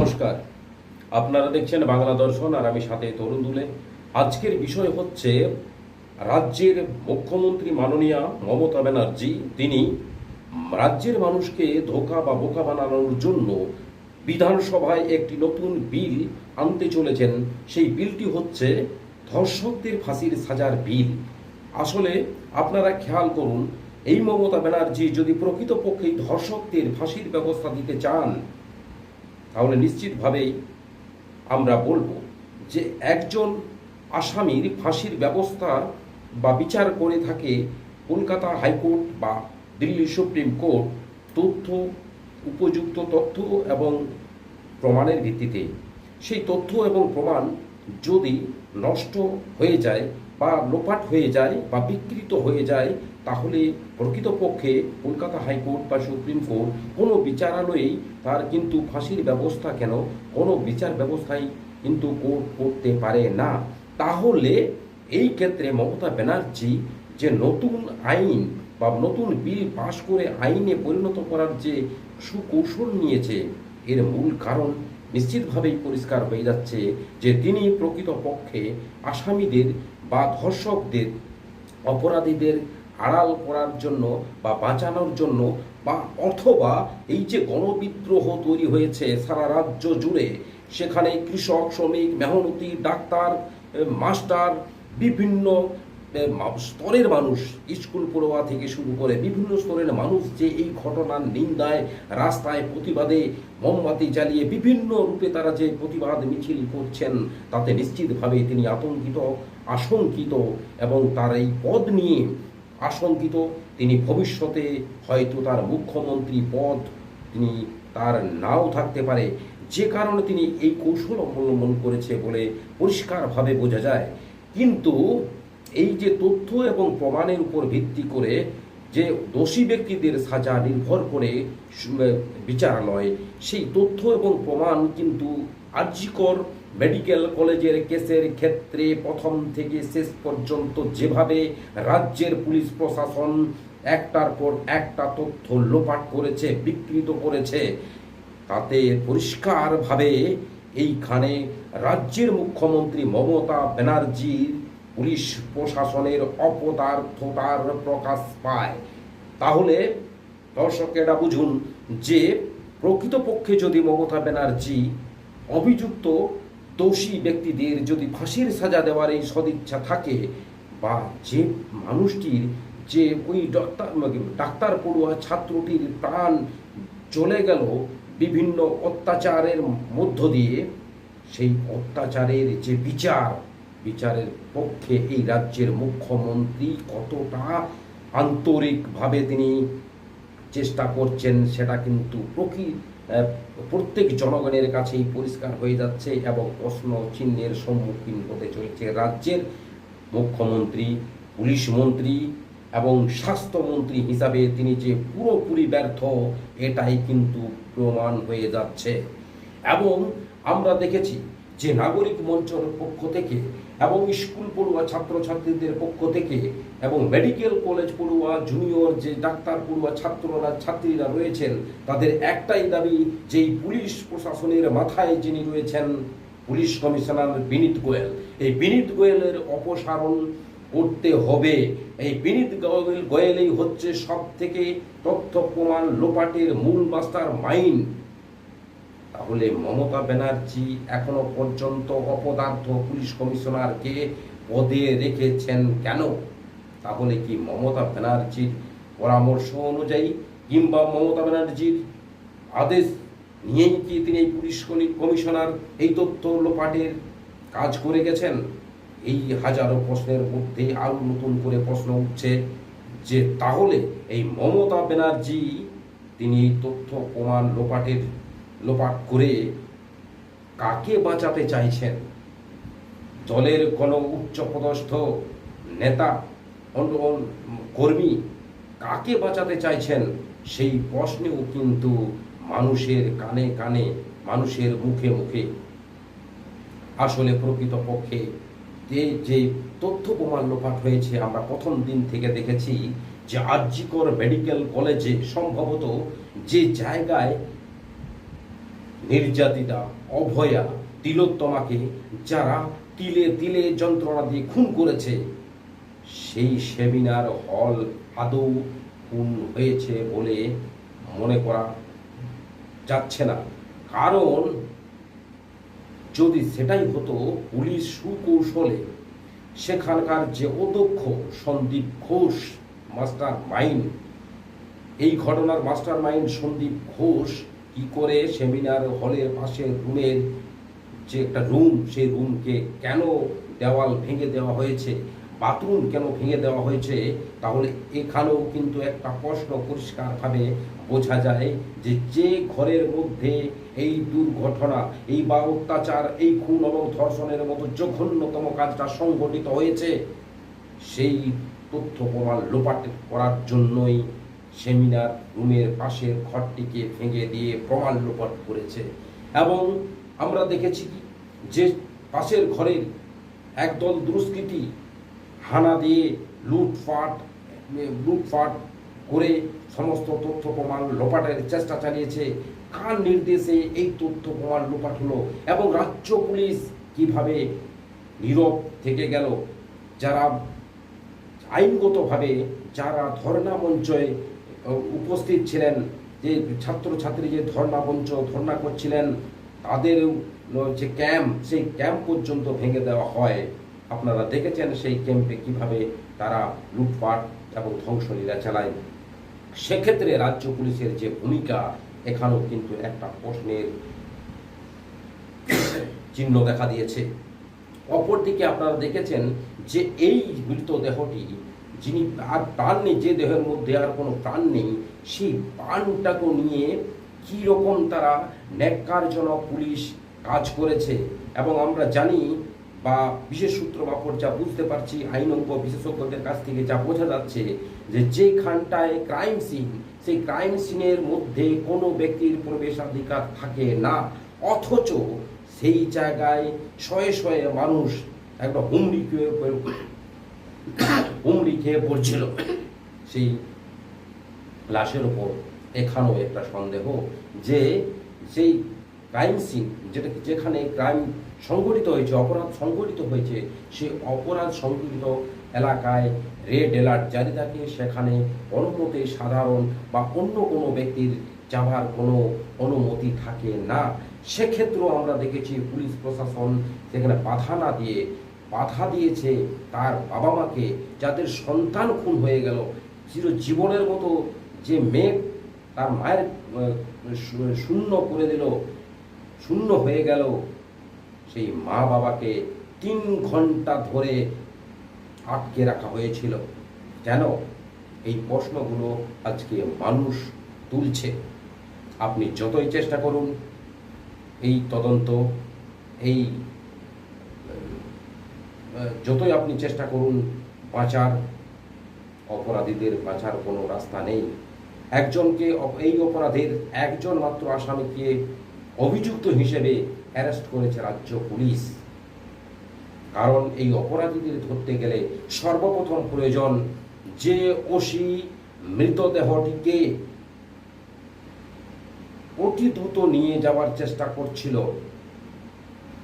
নমস্কার। আপনারা দেখছেন বাংলা দর্শন, আর আমি সাথে তরুণ দুলে। আজকের বিষয় হচ্ছে, রাজ্যের মুখ্যমন্ত্রী মাননীয়া মমতা ব্যানার্জি, তিনি রাজ্যের মানুষকে ধোকা বা বোকা বানানোর জন্য বিধানসভায় একটি নতুন বিল আনতে চলেছেন। সেই বিলটি হচ্ছে ধর্ষকদের ফাঁসির সাজার বিল। আসলে আপনারা খেয়াল করুন, এই মমতা ব্যানার্জি যদি প্রকৃতপক্ষেই ধর্ষকদের ফাঁসির ব্যবস্থা দিতে চান তাহলে নিশ্চিতভাবেই আমরা বলব যে একজন আসামির ফাঁসির ব্যবস্থা বা বিচার করে থাকে কলকাতা হাইকোর্ট বা দিল্লি সুপ্রিম কোর্ট তথ্য, উপযুক্ত তথ্য এবং প্রমাণের ভিত্তিতে। সেই তথ্য এবং প্রমাণ যদি নষ্ট হয়ে যায় বা লোপাট হয়ে যায় বা বিকৃত হয়ে যায়, তাহলে প্রকৃতপক্ষে কলকাতা হাইকোর্ট বা সুপ্রিম কোর্ট কোনো বিচারালয়েই তার কিন্তু ফাঁসির ব্যবস্থা কেন, কোনো বিচার ব্যবস্থাই কিন্তু কোর্ট করতে পারে না। তাহলে এই ক্ষেত্রে মমতা ব্যানার্জি যে নতুন আইন বা নতুন বিল পাশ করে আইনে পরিণত করার যে সুকৌশল নিয়েছে, এর মূল কারণ নিশ্চিতভাবেই পরিষ্কার হয়ে যাচ্ছে যে তিনি প্রকৃতপক্ষে আসামিদের বা ধর্ষকদের অপরাধীদের আড়াল করার জন্য বা বাঁচানোর জন্য বা অথবা এই যে গণবিদ্রোহ তৈরি হয়েছে সারা রাজ্য জুড়ে, সেখানে কৃষক, শ্রমিক, মেহনতি, ডাক্তার মাস্টার, বিভিন্ন স্তরের মানুষ, স্কুল পড়ুয়া থেকে শুরু করে বিভিন্ন স্তরের মানুষ যে এই ঘটনার নিন্দায়, রাস্তায় প্রতিবাদে মোমবাতি জ্বালিয়ে বিভিন্ন রূপে তারা যে প্রতিবাদ মিছিল করছেন, তাতে নিশ্চিতভাবে তিনি আতঙ্কিত, আশঙ্কিত এবং তার এই পদ নিয়ে আশঙ্কিত। তিনি ভবিষ্যতে হয়তো তার মুখ্যমন্ত্রী পদ তিনি তার নাও থাকতে পারে। যে কারণে তিনি এই কৌশল অবলম্বন করেছে বলে পরিষ্কারভাবে বোঝা যায়। কিন্তু এই যে তথ্য এবং প্রমাণের উপর ভিত্তি করে যে দোষী ব্যক্তিদের সাজা নির্ভর করে বিচারালয়, সেই তথ্য এবং প্রমাণ কিন্তু আর্যিকর মেডিকেল কলেজের কেসের ক্ষেত্রে প্রথম থেকে শেষ পর্যন্ত যেভাবে রাজ্যের পুলিশ প্রশাসন একটার পর একটা তথ্য লোপাট করেছে, বিকৃত করেছে, তাতে পরিষ্কারভাবে এইখানে রাজ্যের মুখ্যমন্ত্রী মমতা ব্যানার্জির পুলিশ প্রশাসনের অপদার্থতার প্রকাশ পায়। তাহলে দর্শকেরা বুঝুন যে, প্রকৃতপক্ষে যদি মমতা ব্যানার্জি অভিযুক্ত দোষী ব্যক্তিদের যদি ফাঁসির সাজা দেওয়ার এই সদিচ্ছা থাকে, বা যে মানুষটির যে ওই ডাক্তার ডাক্তার পড়ুয়া ছাত্রটির প্রাণ চলে গেল বিভিন্ন অত্যাচারের মধ্য দিয়ে, সেই অত্যাচারের যে বিচার বিচারের পক্ষে এই রাজ্যের মুখ্যমন্ত্রী কতটা আন্তরিকভাবে তিনি চেষ্টা করছেন, সেটা কিন্তু প্রকৃ প্রত্যেক জনগণের কাছেই পরিষ্কার হয়ে যাচ্ছে এবং প্রশ্ন চিহ্নের সম্মুখীন হতে চলেছে রাজ্যের মুখ্যমন্ত্রী, পুলিশ মন্ত্রী এবং স্বাস্থ্যমন্ত্রী হিসাবে তিনি যে পুরোপুরি ব্যর্থ, এটাই কিন্তু প্রমাণ হয়ে যাচ্ছে। এবং আমরা দেখেছি যে নাগরিক মঞ্চের পক্ষ থেকে এবং স্কুল পড়ুয়া ছাত্রছাত্রীদের পক্ষ থেকে এবং মেডিকেল কলেজ পড়ুয়া, জুনিয়র যে ডাক্তার পড়ুয়া, ছাত্ররা, ছাত্রীরা রয়েছেন, তাদের একটাই দাবি, যেই পুলিশ প্রশাসনের মাথায় যিনি রয়েছেন পুলিশ কমিশনার বিনীত গোয়েল। এই বিনীত গোয়েলের অপসারণ করতে হবে। এই বিনীত গোয়েল, গোয়েলই হচ্ছে সব থেকে তথ্য প্রমাণ লোপাটের মূল মাস্টার মাইন্ড তাহলে মমতা ব্যানার্জি এখনও পর্যন্ত অপদার্থ পুলিশ কমিশনারকে পদে রেখেছেন কেন? তাহলে কি মমতা ব্যানার্জির পরামর্শ অনুযায়ী কিংবা মমতা ব্যানার্জির আদেশ নিয়েই কি তিনি এই পুলিশ কমিশনার এই তথ্য লোপাটের কাজ করে গেছেন? এই হাজারো প্রশ্নের মধ্যে আরও নতুন করে প্রশ্ন উঠছে যে তাহলে এই মমতা ব্যানার্জি তিনি এই তথ্য প্রমাণ লোপাটের লোপাট করে কাকে বাঁচাতে চাইছেন? দলের কোনো উচ্চপদস্থ নেতা অন্য কর্মী কাকে বাঁচাতে চাইছেন? সেই প্রশ্নেও কিন্তু মানুষের কানে কানে, মানুষের মুখে মুখে। আসলে প্রকৃতপক্ষে যে যে তথ্য প্রমাণ লোপাট হয়েছে, আমরা প্রথম দিন থেকে দেখেছি যে আরজিকর মেডিকেল কলেজে সম্ভবত যে জায়গায় নির্যাতিতা, অভয়া, তিলোত্তমাকে যারা তিলে তিলে যন্ত্রণা দিয়ে খুন করেছে, সেই সেমিনার হল আদৌ খুন হয়েছে বলে মনে করা যাচ্ছে না। কারণ যদি সেটাই হতো, পুলিশ সুকৌশলে সেখানকার যে অধ্যক্ষ সন্দীপ ঘোষ মাস্টার মাইন্ড এই ঘটনার মাস্টার মাইন্ড সন্দীপ ঘোষ কি করে সেমিনার হলের পাশের রুমের যে একটা রুম, সেই রুমকে কেন দেওয়াল ভেঙে দেওয়া হয়েছে, বাথরুম কেন ভেঙে দেওয়া হয়েছে, তাহলে এখানেও কিন্তু একটা প্রশ্ন পরিষ্কারভাবে বোঝা যায় যে যে ঘরের মধ্যে এই দুর্ঘটনা, এই বা অত্যাচার, এই খুন এবং ধর্ষণের মতো জঘন্যতম কাজটা সংঘটিত হয়েছে, সেই তথ্য প্রমাণ লোপাট করার জন্যই সেমিনার রুমের পাশের ঘরটিকে ভেঙে দিয়ে প্রমাণ লোপাট করেছে। এবং আমরা দেখেছি কি যে পাশের ঘরের একদল দুষ্কৃতী হানা দিয়ে লুটপাট লুটপাট করে সমস্ত তথ্য প্রমাণ লোপাটের চেষ্টা চালিয়েছে। কার নির্দেশে এই তথ্য প্রমাণ লোপাট হলো এবং রাজ্য পুলিশ কীভাবে নীরব থেকে গেল? যারা আইনগতভাবে যারা ধর্ণা মঞ্চে আহ, উপস্থিত ছিলেন, যে ছাত্রছাত্রী যে ধর্ণা মঞ্চ ধর্ণা করছিলেন, তাদের যে ক্যাম্প, সেই ক্যাম্প পর্যন্ত ভেঙে দেওয়া হয়। আপনারা দেখেছেন সেই ক্যাম্পে কীভাবে তারা লুটপাট এবং ধ্বংসলীলা চালায়। সেক্ষেত্রে রাজ্য পুলিশের যে ভূমিকা, এখানেও কিন্তু একটা প্রশ্নের চিহ্ন দেখা দিয়েছে। অপরদিকে আপনারা দেখেছেন যে এই মৃতদেহটি যিনি আর প্রাণ নেই, যে দেহের মধ্যে আর কোনো প্রাণ নেই, সেই প্রাণটাকে নিয়ে কী রকম তারা ন্যাক্কারজনক পুলিশ কাজ করেছে এবং আমরা জানি বা বিশেষ সূত্র মারফত যা বুঝতে পারছি, আইনজ্ঞ বিশেষজ্ঞদের কাছ থেকে যা বোঝা যাচ্ছে যে যেখানটায় ক্রাইম সিন সেই ক্রাইম সিনের মধ্যে কোনো ব্যক্তির প্রবেশাধিকার থাকে না। অথচ সেই জায়গায় শয়ে শয়ে মানুষ একটা হুমড়ি হুমড়ি খেয়ে পড়ছিল। সেই লাশের ওপর এখানেও একটা সন্দেহ যে সেই ক্রাইম সিন যেটা যেখানে ক্রাইম সংঘটিত হয়েছে, অপরাধ সংঘটিত হয়েছে সেই অপরাধ সংঘটিত এলাকায় রেড অ্যালার্ট জারি থাকে। সেখানে অনুমতি সাধারণ বা অন্য কোনো ব্যক্তির যাওয়ার কোনো অনুমতি থাকে না। সেক্ষেত্রেও আমরা দেখেছি পুলিশ প্রশাসন সেখানে বাধা না দিয়ে বাধা দিয়েছে তার বাবা মাকে যাদের সন্তান খুন হয়ে গেল। চিরজীবনের মতো যে মেয়ে তার মায়ের শূন্য করে দিল, শূন্য হয়ে গেল, সেই মা বাবাকে তিন ঘণ্টা ধরে আটকে রাখা হয়েছিল। কেন? এই প্রশ্নগুলো আজকে মানুষ তুলছে। আপনি যতই চেষ্টা করুন, এই তদন্ত, এই যতই আপনি চেষ্টা করুন বাঁচার অপরাধীদের বাঁচার কোনো রাস্তা নেই। একজনকে এই অপরাধের একজন মাত্র আসামিকে অভিযুক্ত হিসেবে অ্যারেস্ট করেছে রাজ্য পুলিশ। কারণ এই অপরাধীদের ধরতে গেলে সর্বপ্রথম প্রয়োজন যে ওসি মৃতদেহটিকে অতি দ্রুত নিয়ে যাওয়ার চেষ্টা করছিল।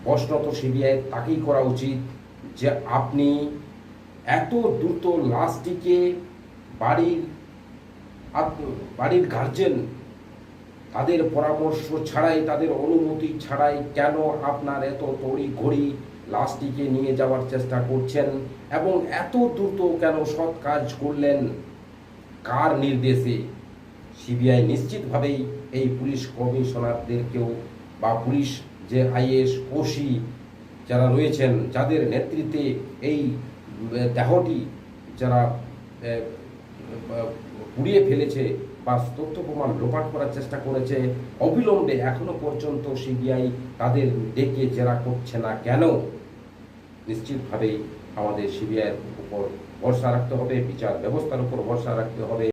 প্রশ্ন তো সিবিআই তাকেই করা উচিত। যে আপনি এত দ্রুত লাশটিকে বাড়ির বাড়ির গার্জেন তাদের পরামর্শ ছাড়াই, তাদের অনুমতি ছাড়াই কেন আপনার এত তড়ি ঘড়ি লাশটিকে নিয়ে যাওয়ার চেষ্টা করছেন এবং এত দ্রুত কেন সৎ কাজ করলেন? কার নির্দেশে? সিবিআই নিশ্চিতভাবেই এই পুলিশ কমিশনারদেরকেও বা পুলিশ যে আইএস ওসি যারা রয়েছেন, যাদের নেতৃত্বে এই দেহটি যারা পুড়িয়ে ফেলেছে বা তথ্য প্রমাণ লোপাট করার চেষ্টা করেছে, অবিলম্বে এখনও পর্যন্ত সিবিআই তাদের ডেকে জেরা করছে না কেন? নিশ্চিতভাবেই আমাদের সিবিআইয়ের উপর ভরসা রাখতে হবে, বিচার ব্যবস্থার উপর ভরসা রাখতে হবে।